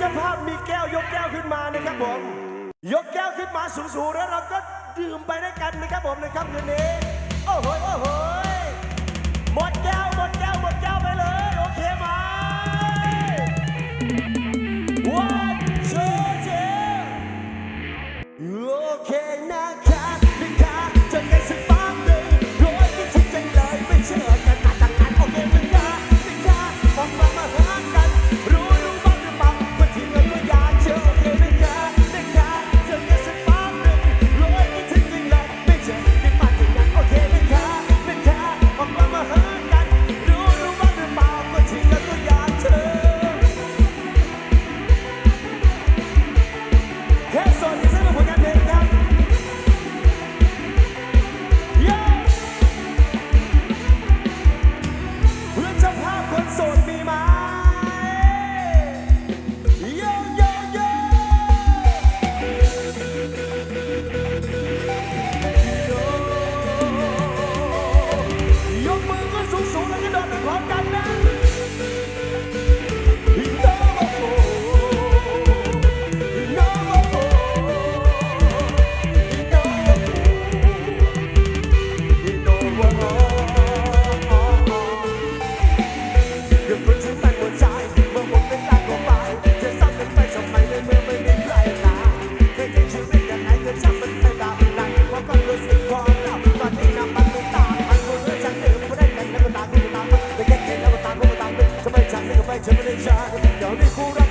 จ้าภาพมีแก้วยกแก้วขึ้นมานะครับผม ยกแก้วขึ้นมาสูงๆแล้วเราก็ดื่มไปด้วยกันนะครับผมในค่ำคืนนี้ โอ้โห โอ้โห หมดแก้ว หมดแก้ว Tell me the time, don't be.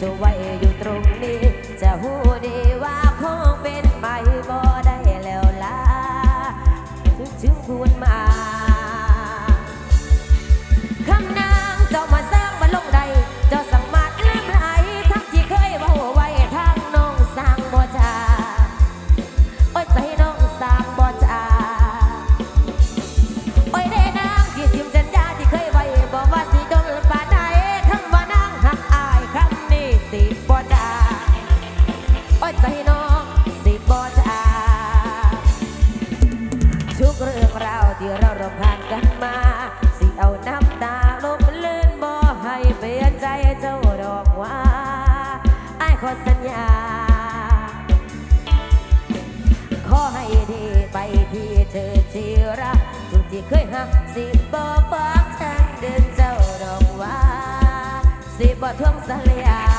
จะไว้อยู่ตรง เคยหักสิบอกบอกฉันเดินเจ้าดอกว่า สิบ่ทวงสลาย